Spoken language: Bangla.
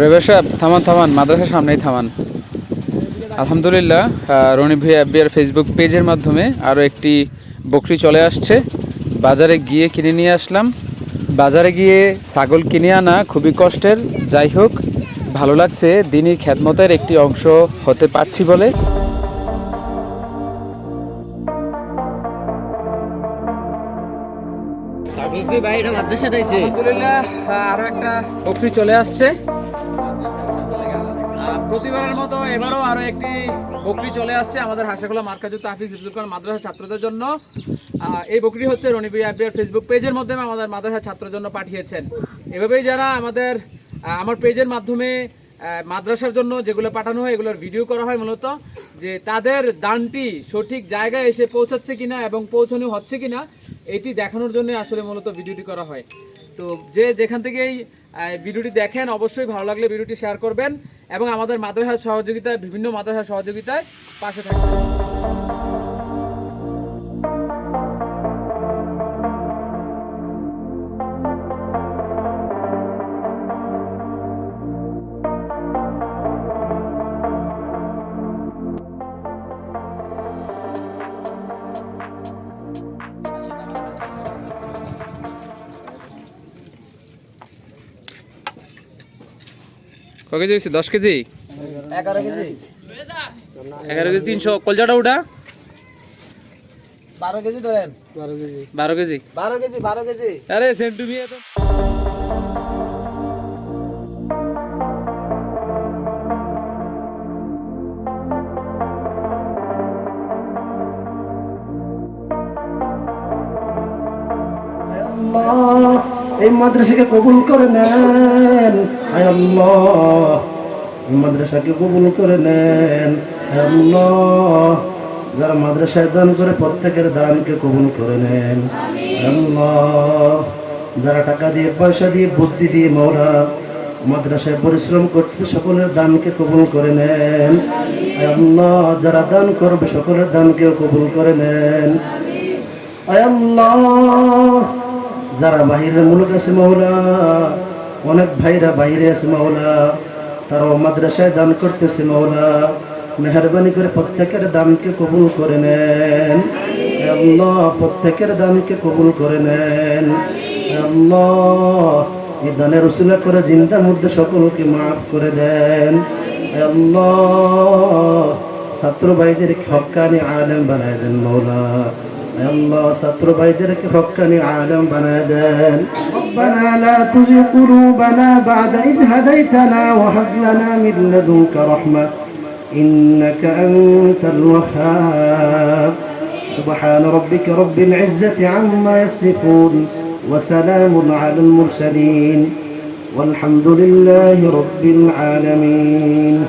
ড্রাইভার সাহেব থামান থামান, মাদ্রাসার সামনেই থামান। আলহামদুলিল্লাহ রনি ভিয়া বিয়ার ফেসবুক পেজের মাধ্যমে আরও একটি বকরি চলে আসছে। বাজারে গিয়ে কিনে নিয়ে আসলাম। বাজারে গিয়ে ছাগল কিনে আনা খুবই কষ্টের। যাই হোক, ভালো লাগছে। দিনই খ্যাতমতের একটি অংশ হতে পারছি বলে। ছাগল কি বাইরে মাদ্রাসা দিয়েছে আলহামদুলিল্লাহ আরও একটা বকরি চলে আসছে। প্রতিবারের মতো এবারও আরও একটি বকরি চলে আসছে আমাদের হাসাখোলা মার্কাজুত হাফিজ ইবজুল খান মাদ্রাসা ছাত্রদের জন্য। এই বকরি হচ্ছে রনিবি আবিয়ার ফেসবুক পেজের মাধ্যমে আমাদের মাদ্রাসা ছাত্রদের জন্য পাঠিয়েছেন। এভাবেই যারা আমাদের আমার পেজের মাধ্যমে মাদ্রাসার জন্য যেগুলো পাঠানো হয়, এগুলোর ভিডিও করা হয় মূলত, যে তাদের দানটি সঠিক জায়গায় এসে পৌঁছাচ্ছে কিনা এবং পৌঁছানো হচ্ছে কিনা এটি দেখানোর জন্য আসলে মূলত ভিডিওটি করা হয়। তো যে যেখান থেকে এই ভিডিওটি দেখেন, অবশ্যই ভালো লাগলে ভিডিওটি শেয়ার করবেন এবং আমাদের মাদ্রাসার সহযোগিতায়, বিভিন্ন মাদ্রাসার সহযোগিতায় পাশে থাকবেন। ক কেজি হয়েছে? দশ কেজি? এগারো কেজি। এগারো কেজি তিনশো। কলজাটা ওটা? বারো কেজি ধরেন। বারো কেজি। বারো কেজি। বারো কেজি আরে সেন্টু বিয়ে তো আল্লাহ। এই মাদ্রাসাকে কবুল করে নেন। এই মাদ্রাসাকে কবুল করে নেন। যারা মাদ্রাসায় দান করে প্রত্যেকের দানকে কবুল করে নেন। যারা টাকা দিয়ে, পয়সা দিয়ে, বুদ্ধি দিয়ে মৌরা মাদ্রাসায় পরিশ্রম করতে সকলের দানকে কবুল করে নেন। যারা দান করবে সকলের দানকেও কবুল করে নেন। আল্লাহ। যারা বাহিরের মুলুক আছে মাওলা, অনেক ভাইরা বাইরে আছে মাওলা, তারাও মাদ্রাসায় দান করতেছে মাওলা। মেহরবানি করে প্রত্যেকের দানকে কবুল করে নেন। প্রত্যেকের দানকে কবুল করে নেন। এই দানের উসুলা করে জিন্দার মধ্যে সকলকে মাফ করে দেন। ছাত্র ভাইদের হকানি আলেম বানায় দেন মৌলা الله ستر بيدرك حقني عالم بنادان. ربنا لا تزغ قلوبنا بعد إذ هديتنا وهب لنا من لدنك رحمة إنك أنت الوهاب. سبحان ربك رب العزة عما يصفون وسلام على المرسلين. والحمد لله رب العالمين.